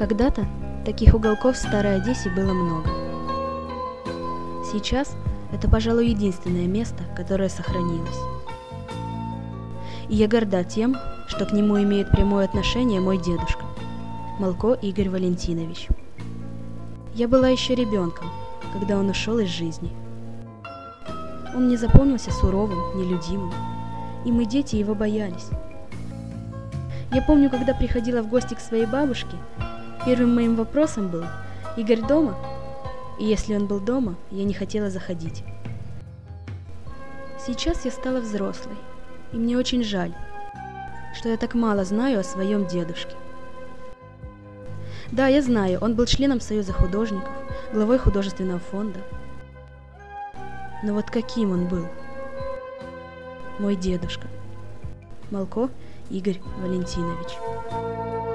Когда-то таких уголков в Старой Одессе было много. Сейчас это, пожалуй, единственное место, которое сохранилось. И я горда тем, что к нему имеет прямое отношение мой дедушка, Малко Игорь Валентинович. Я была еще ребенком, когда он ушел из жизни. Он не запомнился суровым, нелюдимым, и мы, дети, его боялись. Я помню, когда приходила в гости к своей бабушке, первым моим вопросом был «Игорь дома?» И если он был дома, я не хотела заходить. Сейчас я стала взрослой, и мне очень жаль, что я так мало знаю о своем дедушке. Да, я знаю, он был членом Союза художников, главой художественного фонда. Но вот каким он был? Мой дедушка. Малко Игорь Валентинович.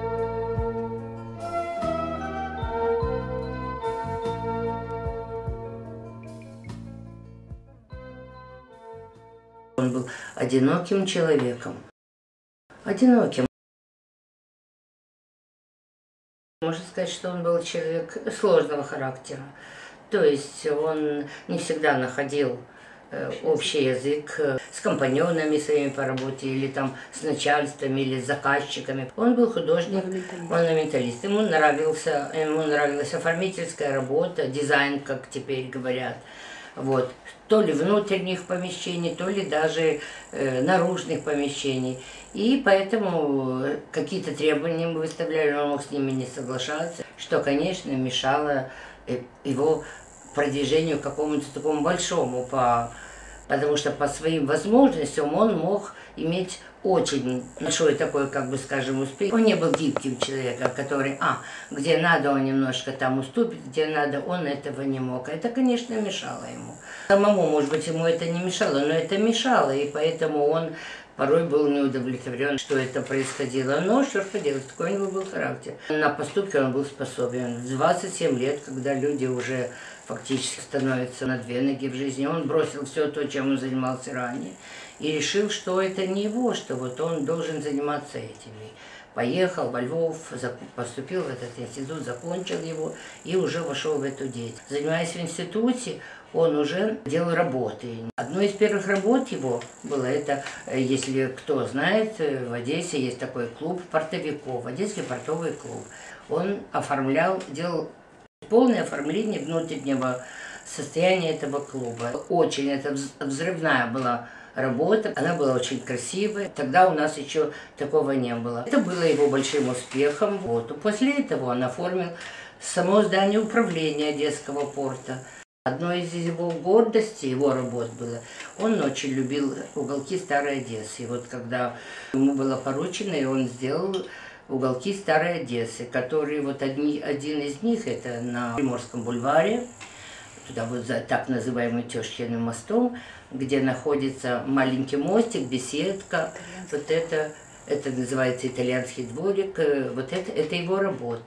Он был одиноким человеком. Одиноким. Можно сказать, что он был человек сложного характера. То есть он не всегда находил э, общий язык э, с компаньонами своими по работе, или там с начальством, или с заказчиками. Он был художник, монументалист. Ему, нравился, ему нравилась оформительская работа, дизайн, как теперь говорят. Вот. То ли внутренних помещений, то ли даже э, наружных помещений. И поэтому какие-то требования мы выставляли, он мог с ними не соглашаться, что, конечно, мешало э, его продвижению какому-то такому большому, по, потому что по своим возможностям он мог иметь очень большой такой, как бы скажем, успех. Он не был гибким человеком, который, а, где надо, он немножко там уступит, где надо, он этого не мог. Это, конечно, мешало ему. Самому, может быть, ему это не мешало, но это мешало, и поэтому он порой был неудовлетворен, что это происходило. Но что ж поделать, такой у него был характер. На поступки он был способен. В 27 лет, когда люди уже фактически становятся на две ноги в жизни, он бросил все то, чем он занимался ранее и решил, что это не его, что вот он должен заниматься этим. поехал во Львов, поступил в этот институт, закончил его и уже вошел в эту деятельность. Занимаясь в институте, он уже делал работы. Одной из первых работ его было это, если кто знает, в Одессе есть такой клуб портовиков, Одесский портовый клуб. Он оформлял, делал полное оформление внутреннего состояния этого клуба. Очень это взрывная была работа. Она была очень красивая. Тогда у нас еще такого не было. Это было его большим успехом. Вот. После этого он оформил само здание управления Одесского порта. Одной из его гордостей, его работ было, он очень любил уголки Старой Одессы. И вот когда ему было поручено, и он сделал уголки Старой Одессы, которые вот одни, один из них это на Приморском бульваре, туда вот за так называемым Тёшкиным мостом, где находится маленький мостик, беседка, вот это, это называется итальянский дворик, э, вот это, это его работа.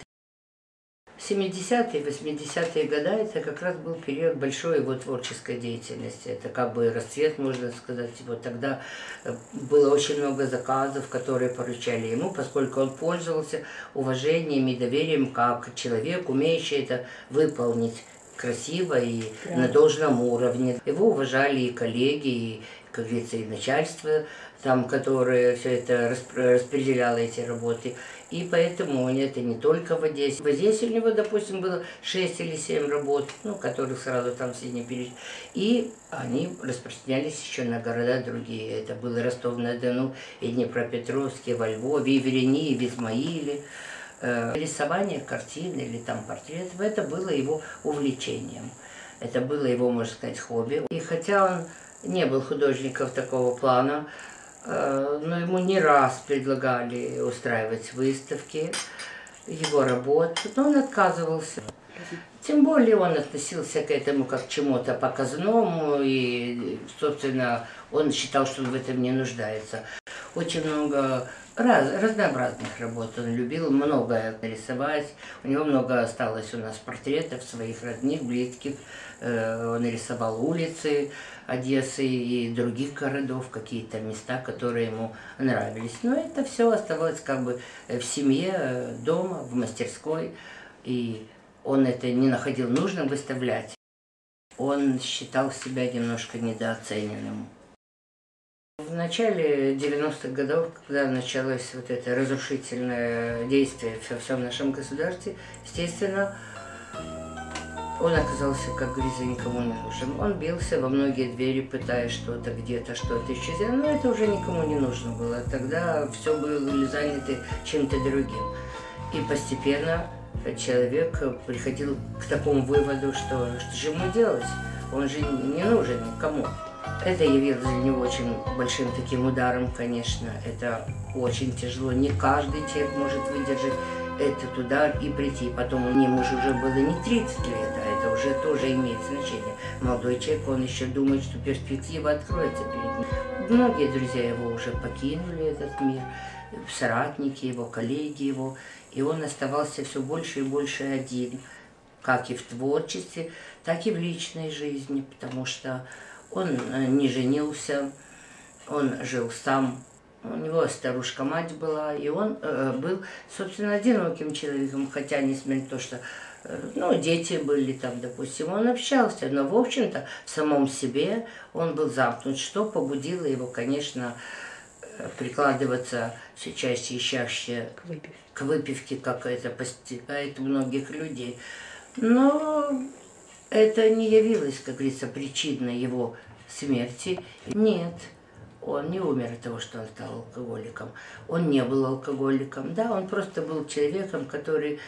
70-е, 80-е годы это как раз был период большой его творческой деятельности. Это как бы расцвет, можно сказать. Вот тогда э, было очень много заказов, которые поручали ему, поскольку он пользовался уважением и доверием как человек, умеющий это выполнить красиво и да. на должном уровне. Его уважали и коллеги, и, как говорится, и начальство, там, которое все это распределяло эти работы. И поэтому это не только в Одессе. В Одессе у него, допустим, было 6 или 7 работ, ну, которых сразу там все не перечислили. И они распространялись еще на города другие. Это было Ростов-на-Дону, и Днепропетровске, во Львове, и в Ирини, и в Измаиле. Э, рисование картины или там портретов, это было его увлечением. Это было его, можно сказать, хобби. И хотя он не был художником такого плана, э, но ему не раз предлагали устраивать выставки его работ, но он отказывался. Тем более он относился к этому как к чему-то показному, и, собственно, он считал, что он в этом не нуждается. Очень много раз, разнообразных работ. Он любил многое рисовать. У него много осталось у нас портретов своих родных, близких. Э, он рисовал улицы Одессы и других городов, какие-то места, которые ему нравились. Но это все оставалось как бы в семье, дома, в мастерской. И он это не находил нужным выставлять. Он считал себя немножко недооцененным. В начале 90-х годов, когда началось вот это разрушительное действие во всем нашем государстве, естественно, он оказался, как говорится, никому не нужен. Он бился во многие двери, пытаясь что-то где-то, что-то исчезать, но это уже никому не нужно было. Тогда все были заняты чем-то другим. И постепенно человек приходил к такому выводу, что что же ему делать? Он же не нужен никому. Это явилось для него очень большим таким ударом, конечно. Это очень тяжело. Не каждый человек может выдержать этот удар и прийти. Потом ему же уже было не 30 лет, а это уже тоже имеет значение. Молодой человек, он еще думает, что перспектива откроется перед ним. Многие друзья его уже покинули этот мир, соратники его, коллеги его, и он оставался все больше и больше один, как и в творчестве, так и в личной жизни, потому что он э, не женился, он жил сам, у него старушка-мать была, и он э, был, собственно, одиноким человеком, хотя, несмотря на то, что э, ну, дети были там, допустим, он общался, но, в общем-то, в самом себе он был замкнут, что побудило его, конечно, э, прикладываться все чаще и чаще к выпивке, к выпивке как это постигает многих людей. Но это не явилось, как говорится, причиной его смерти. Нет, он не умер от того, что он стал алкоголиком. Он не был алкоголиком. Да, он просто был человеком, который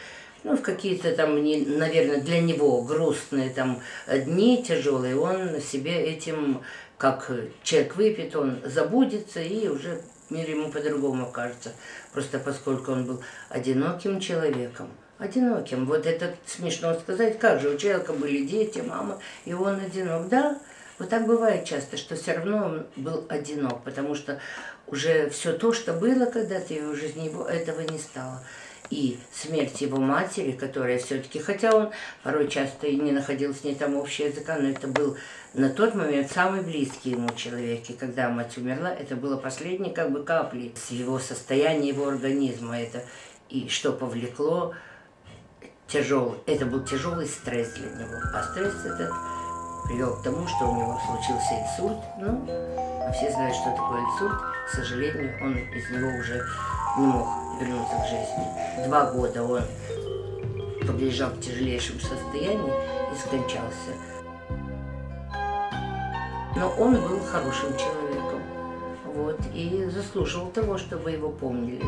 ну, в какие-то там, не, наверное, для него грустные там дни тяжелые, он себе этим, как человек выпьет, он забудется и уже мир ему по-другому кажется. Просто поскольку он был одиноким человеком, одиноким. Вот это смешно сказать, как же у человека были дети, мама, и он одинок. Да, вот так бывает часто, что все равно он был одинок, потому что уже все то, что было когда-то в его жизни, его этого не стало. И смерть его матери, которая все-таки, хотя он порой часто и не находил с ней там общего языка, но это был на тот момент самый близкий ему человек. И когда мать умерла, это было последней как бы каплей с его состояния, его организма. Это и что повлекло тяжелый, это был тяжелый стресс для него. А стресс этот привел к тому, что у него случился инсульт. Ну, а все знают, что такое инсульт. К сожалению, он из него уже не мог вернуться к жизни. Два года он подлежал в тяжелейшем состоянии и скончался. Но он был хорошим человеком. Вот, и заслуживал того, чтобы его помнили.